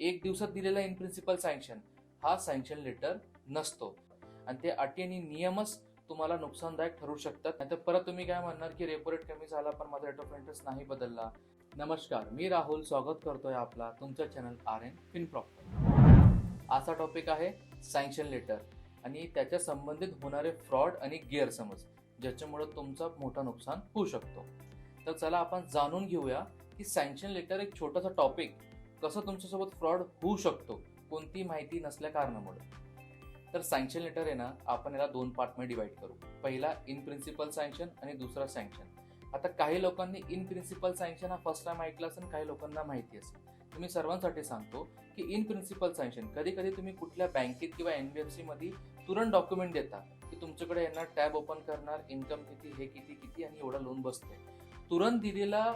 एक दिवसात दिलेला इन प्रिन्सिपल सँक्शन हा सँक्शन लेटर नसतो. आणि ते अटी आणि नियमच तुम्हाला नुकसानदायक ठरू शकतात. नाहीतर परत तुम्ही काय म्हणणार की रेपो रेट कमी झाला पण माझा रेट ऑफ इंटरेस्ट नाही बदलला? नमस्कार मी राहुल स्वागत करतोय आपला तुमच्या चॅनल आर एन फिनप्रॉप आजचा टॉपिक आहे सँक्शन लेटर आणि त्याच्या संबंधित होणारे फ्रॉड आणि गैरसमज ज्याच्यामुळे तुमचा मोठा नुकसान होऊ शकतो. तर चला आपण जाणून घेऊया की सँक्शन लेटर एक छोटासा टॉपिक कसं तुमच्यासोबत फ्रॉड होऊ शकतो कोणती माहिती नसल्या कारणामुळे? तर सँक्शन लेटर आहे ना आपण याला दोन पार्टमध्ये डिवाइड करू. पहिला इन प्रिन्सिपल सँक्शन आणि दुसरा सँक्शन आता काही लोकांनी इन प्रिन्सिपल सँक्शन हा फर्स्ट टाइम ऐकला असेल काही लोकांना माहिती असेल. तुम्ही सर्वांसाठी सांगतो की इन प्रिन्सिपल सँक्शन कधी कधी तुम्ही कुठल्या बँकेत किंवा एन बी एफमध्ये तुरंत डॉक्युमेंट देता की तुमच्याकडे यांना टॅब ओपन करणार इन्कम किती हे किती किती आणि एवढा लोन बसते तुरंत दिलेला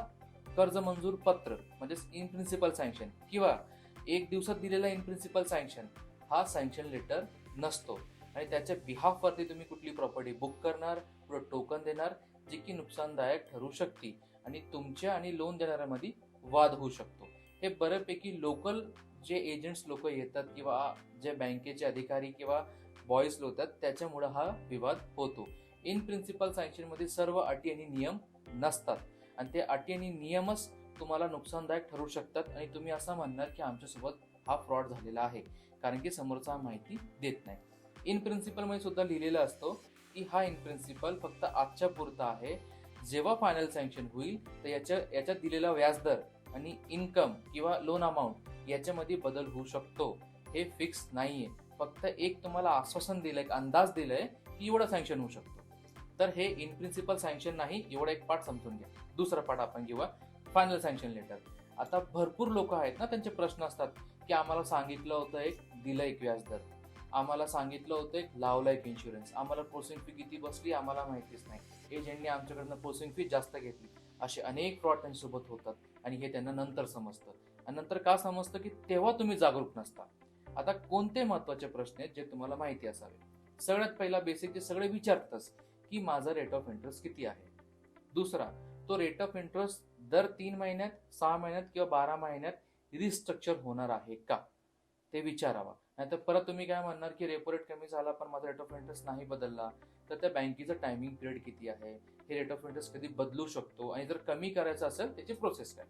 कर्ज मंजूर पत्र म्हणजेच इन प्रिन्सिपल सँक्शन किंवा एक दिवसात दिलेला इन प्रिन्सिपल सँक्शन हा सँक्शन लेटर नसतो. आणि त्याच्या बिहाफवरती तुम्ही कुठली प्रॉपर्टी बुक करणार पुढे टोकन देणार जे की नुकसानदायक ठरू शकते आणि तुमच्या आणि लोन देणाऱ्यामध्ये वाद होऊ शकतो. हे बऱ्यापैकी लोकल जे एजंट्स लोक येतात किंवा जे बँकेचे अधिकारी किंवा बॉईज लोक येतात त्याच्यामुळे हा विवाद होतो. इन प्रिन्सिपल सँक्शनमध्ये सर्व अटी आणि नियम नसतात. आणि ते अटी आणि नियमच तुम्हाला नुकसानदायक ठरू शकतात. आणि तुम्ही असं म्हणणार की आमच्यासोबत हा फ्रॉड झालेला आहे कारण की समोरचा माहिती देत नाही. इन प्रिन्सिपलमध्ये सुद्धा लिहिलेलं असतो की हा इन प्रिन्सिपल फक्त आजच्या पुरता आहे. जेव्हा फायनल सँक्शन होईल तर याच्या याच्यात दिलेला व्याजदर आणि इन्कम किंवा लोन अमाऊंट याच्यामध्ये बदल होऊ शकतो. हे फिक्स नाहीये. फक्त एक तुम्हाला आश्वासन दिलं एक अंदाज दिलाय की एवढं सँक्शन होऊ शकतो. तर हे इन प्रिन्सिपल सँक्शन नाही एवढा एक पार्ट समजून घ्या. दुसरा पार्ट आपण घेऊया फायनल सँक्शन लेटर आता भरपूर लोक आहेत ना त्यांचे प्रश्न असतात की आम्हाला सांगितलं होतं एक दिलं एक व्याजदर. आम्हाला सांगितलं होतं एक लावला एक इन्शुरन्स आम्हाला प्रोसेसिंग फी किती बसली आम्हाला माहितीच नाही. एजंटने आमच्याकडनं प्रोसेसिंग फी जास्त घेतली. असे अनेक फ्रॉड त्यांच्यासोबत होतात आणि हे त्यांना नंतर समजतं. आणि नंतर का समजतं की तेव्हा तुम्ही जागरूक नसता. आता कोणते महत्त्वाचे प्रश्न आहेत जे तुम्हाला माहिती असावे? सगळ्यात पहिला बेसिक जे सगळे विचारतच की माझा रेट ऑफ इंटरेस्ट किती आहे? दुसरा तो रेट ऑफ इंटरेस्ट दर तीन महिन्यात सहा महिन्यात किंवा बारा महिन्यात रिस्ट्रक्चर होणार आहे का? ते विचारावा. नाहीतर परत तुम्ही काय म्हणणार की रेपो रेट कमी झाला पण माझा रेट ऑफ इंटरेस्ट नाही बदलला तर त्या बँकेचं टायमिंग पिरियड किती आहे? हे रेट ऑफ इंटरेस्ट कधी बदलू शकतो? आणि जर कमी करायचं असेल त्याची प्रोसेस काय?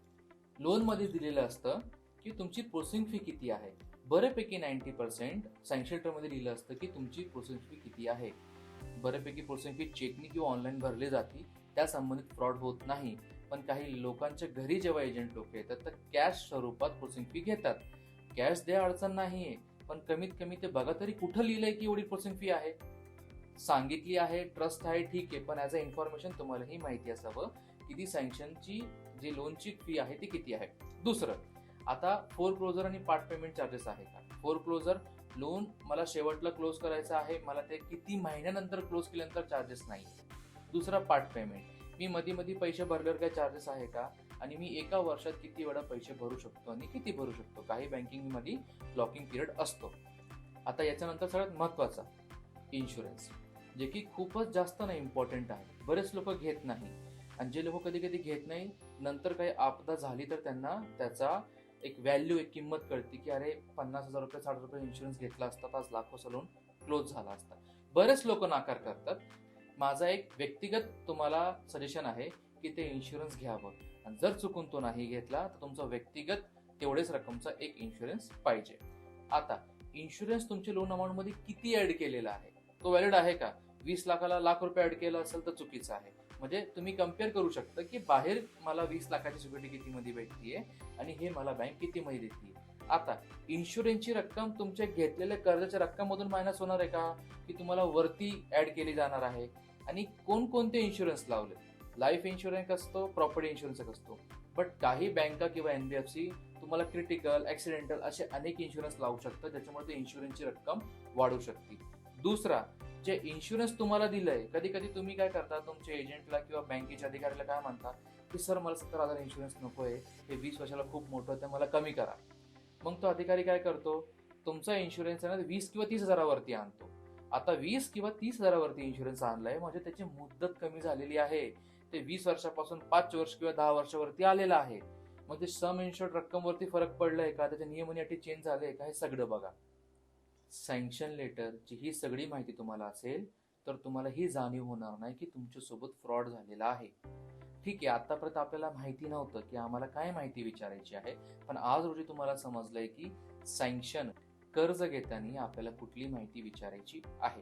लोनमध्ये दिलेलं असतं की तुमची प्रोसेसिंग फी किती आहे? बऱ्यापैकी नाईन्टी पर्सेंट सँक्शन टर्ममध्ये लिहिलं असतं की तुमची प्रोसेसिंग फी किती आहे? बऱ्यापैकी प्रोसेसिंग फी चेकनी किंवा ऑनलाईन भरली जाते त्या संबंधित फ्रॉड होत नाही. पण काही लोकांच्या घरी जेव्हा एजंट लोक येतात तर कॅश स्वरूपात प्रोसेसिंग फी घेतात. कॅश द्या अडचण नाहीये पण कमीत कमी ते बघा तरी कुठं लिहिलंय की एवढी प्रोसेसिंग फी आहे. सांगितली आहे ट्रस्ट आहे ठीक आहे पण ॲज अ इन्फॉर्मेशन तुम्हालाही माहिती असावं की ती सँक्शनची जी लोनची फी आहे ती किती आहे. दुसरं आता फोर क्लोजर आणि पार्ट पेमेंट चार्जेस आहे का? फोर क्लोजर लोन मला शेवटला क्लोज करायचं आहे. मला ते किती महिन्यानंतर क्लोज केल्यानंतर चार्जेस नाही. दुसरा पार्ट पेमेंट मी मध्ये मध्ये पैसे भरल्यावर काय चार्जेस आहे का? आणि मी एका वर्षात किती वेळा पैसे भरू शकतो आणि किती भरू शकतो? काही बँकिंगमध्ये लॉकिंग पिरियड असतो. आता याच्यानंतर सगळ्यात महत्त्वाचा इन्शुरन्स जे की खूपच जास्त ना इम्पॉर्टंट आहे. बरेच लोक घेत नाही. आणि जे लोक कधी कधी घेत नाही नंतर काही आपदा झाली तर त्यांना त्याचा एक व्हॅल्यू एक किंमत कळते की अरे पन्नास हजार रुपये साठ रुपये इन्शुरन्स घेतला असता तर आज लाखो लोन क्लोज झाला असता. बरेच लोक नाकार करतात. माझा एक व्यक्तिगत तुम्हाला सजेशन आहे की ते इन्शुरन्स घ्यावं. आणि जर चुकून तो नाही घेतला तर तुमचा व्यक्तिगत तेवढेच रकमचा एक इन्शुरन्स पाहिजे. आता इन्शुरन्स तुमच्या लोन अमाऊंटमध्ये किती ऍड केलेला आहे? तो व्हॅलिड आहे का? वीस लाखाला लाख रुपये ऍड केला असेल तर चुकीचं आहे. म्हणजे तुम्ही कंपेअर करू शकता की बाहेर मला वीस लाखाची सिक्युरिटी किती मध्ये भेटतीये आणि हे मला बँक कितीमध्ये देते आता इन्शुरन्सची रक्कम तुमच्या घेतलेल्या कर्जाच्या रक्कममधून मायनस होणार आहे का? की तुम्हाला वरती ऍड केली जाणार आहे? आणि कोणकोणते इन्शुरन्स लावले लाईफ इन्शुरन्स असतो प्रॉपर्टी इन्शुरन्स असतो. बट काही बँका किंवा एनबीएफसी तुम्हाला क्रिटिकल ऍक्सिडेंटल असे अनेक इन्शुरन्स लावू शकतात ज्याच्यामुळे ते इन्शुरन्सची रक्कम वाढू शकते. दुसरा जे इन्शुरन्स तुम्हाला दिलंय कधी कधी तुम्ही काय करता तुमच्या एजंटला किंवा बँकेच्या अधिकाऱ्याला काय म्हणता की सर मला सत्तर हजार इन्शुरन्स नको आहे हे वीस वर्षाला खूप मोठं ते मला कमी करा. मग तो अधिकारी काय करतो तुमचा इन्शुरन्स आहे ना वीस किंवा तीस हजारावरती आणतो. आता वीस किंवा तीस हजारावरती इन्शुरन्स आणलाय म्हणजे त्याची मुदत कमी झालेली आहे. ते वीस वर्षापासून पाच वर्ष किंवा दहा वर्षावरती आलेलं आहे. मग ते सम इन्शुअर्ड रक्कमवरती फरक पडलाय का? त्याच्या नियम अटी चेंज झाले का? हे सगळं बघा. सँक्शन लेटरची ही सगळी माहिती तुम्हाला असेल तर तुम्हाला ही जाणीव होणार नाही की तुमच्यासोबत फ्रॉड झालेला आहे. ठीक आहे आतापर्यंत आपल्याला माहिती नव्हतं की आम्हाला काय माहिती विचारायची आहे पण आज रोजी तुम्हाला समजलंय की सँक्शन कर्ज घेताना आपल्याला कुठली माहिती विचारायची आहे.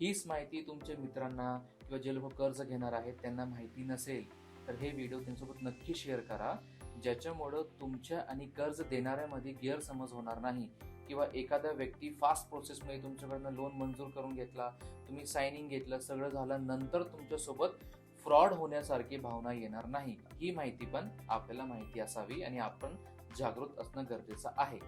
हीच माहिती तुमच्या मित्रांना किंवा जे लोक कर्ज घेणार आहेत त्यांना माहिती नसेल तर हे व्हिडिओ त्यांच्यासोबत नक्की शेअर करा. ज्याच्यामुळं तुमच्या आणि कर्ज देणाऱ्यामध्ये गैरसमज होणार नाही. किंवा एखादा व्यक्ती फास्ट प्रोसेसमध्ये तुमच्याकडनं लोन मंजूर करून घेतला तुम्ही सायनिंग घेतलं सगळं झालं नंतर तुमच्यासोबत फ्रॉड होण्यासारखी भावना येणार नाही. ही माहिती पण आपल्याला माहिती असावी आणि आपण जागृत असणं गरजेचं आहे.